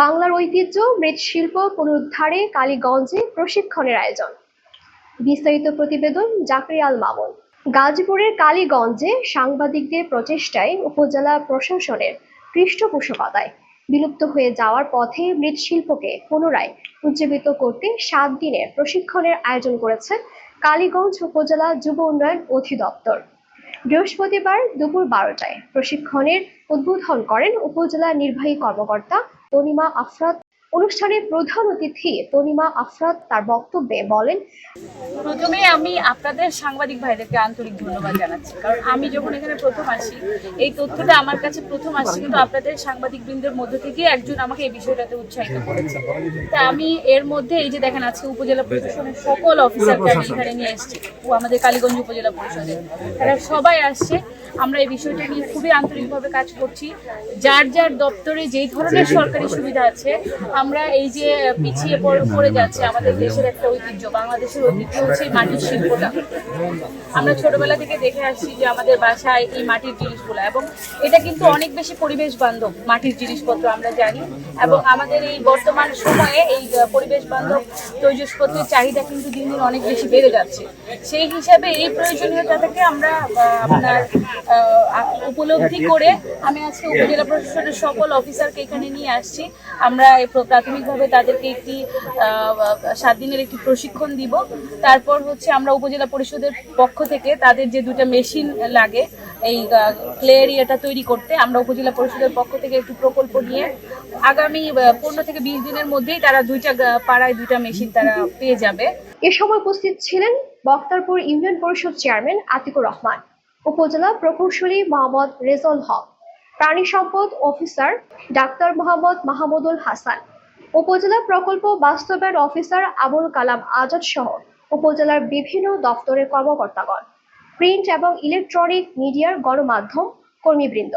বাংলার ঐতিহ্য, মৃৎশিল্প, পুনরুদ্ধারে কালীগঞ্জে প্রশিক্ষণের আয়োজন। বিস্তারিত প্রতিবেদন জাকরিয়াল মামুন। গাজীপুরের কালীগঞ্জে সাংবাদিকদের প্রচেষ্টায় উপজেলা প্রশাসনের পৃষ্ঠপোষকতায় বিলুপ্ত হয়ে যাওয়ার পথে মৃৎশিল্পকে পুনরায় উজ্জীবিত করতে সাত দিনের প্রশিক্ষণের আয়োজন করেছে কালীগঞ্জ উপজেলা যুব উন্নয়ন অধিদপ্তর। বৃহস্পতিবার দুপুর বারোটায় প্রশিক্ষণের উদ্বোধন করেন উপজেলা নির্বাহী কর্মকর্তা তনিমা আফরাত অনুষ্ঠানে প্রধান অতিথি তনিমা আফরাত তার বক্তব্যে বলেন প্রথমে আমি আপনাদের সাংবাদিক ভাইদেরকে আন্তরিক ধন্যবাদ জানাচ্ছি। কারণ আমি যখন এখানে প্রথম আসি এই তথ্যটা আমার কাছে প্রথম আসছে কিন্তু আপনাদের সাংবাদিক বৃন্দের মধ্যে থেকে একজন আমাকে এই বিষয়টাতে উৎসাহিত করেছে। তা আমি এর মধ্যে এই যে দেখেন আজকে উপজেলা প্রশাসনের সকল অফিসারকে আমি এখানে নিয়ে এসেছি ও আমাদের কালীগঞ্জ উপজেলা পরিষদের। তারা সবাই আসছে আমরা এই বিষয়টা নিয়ে খুবই আন্তরিকভাবে কাজ করছি। যার যার দপ্তরে যেই ধরনের সরকারি সুবিধা আছে আমরা এই যে পিছিয়ে পড়ে- যাচ্ছে আমাদের দেশের একটা ঐতিহ্য, বাংলাদেশের ঐতিহ্য হচ্ছে মাটির শিল্পটা। আমরা ছোটবেলা থেকে দেখে আসছি যে আমাদের বাসায় এই মাটির জিনিসগুলো এবং এটা কিন্তু অনেক বেশি পরিবেশ বান্ধব মাটির জিনিসপত্র, আমরা জানি। এবং আমাদের এই বর্তমান সময়ে এই পরিবেশ বান্ধব তৈজসপত্রের চাহিদা কিন্তু দিন দিন অনেক বেশি বেড়ে যাচ্ছে। সেই হিসাবে এই প্রয়োজনীয়তা থেকে আমরা আপনার উপলব্ধি করে আমি আজকে উপজেলা প্রশাসনের সকল অফিসারকে এখানে নিয়ে আসছি। আমরা প্রাথমিকভাবে তাদেরকে একটি আহ, সাত দিনের একটি প্রশিক্ষণ দিব। তারপর হচ্ছে আমরা উপজেলা পরিষদের পক্ষ থেকে তাদের যে দুটো মেশিন লাগে এই ক্লে এরিয়াটা তৈরি করতে আমরা উপজেলা পরিষদের পক্ষ থেকে একটি প্রকল্প নিয়ে আগামী পনেরো থেকে বিশ দিনের মধ্যেই তারা দুইটা পাড়ায় দুইটা মেশিন তারা পেয়ে যাবে। এ সময় উপস্থিত ছিলেন বক্তারপুর ইউনিয়ন পরিষদ চেয়ারম্যান আতিকুর রহমান। উপজেলা প্রকৌশলী মোহাম্মদ রেজল হক, প্রাণী সম্পদ অফিসার ডাক্তার মোহাম্মদ মাহমুদুল হাসান, উপজেলা প্রকল্প বাস্তবায়ন অফিসার আবুল কালাম আজাদ সহ উপজেলার বিভিন্ন দপ্তরের কর্মকর্তাগণ, প্রিন্ট এবং ইলেকট্রনিক মিডিয়ার গণমাধ্যম কর্মীবৃন্দ।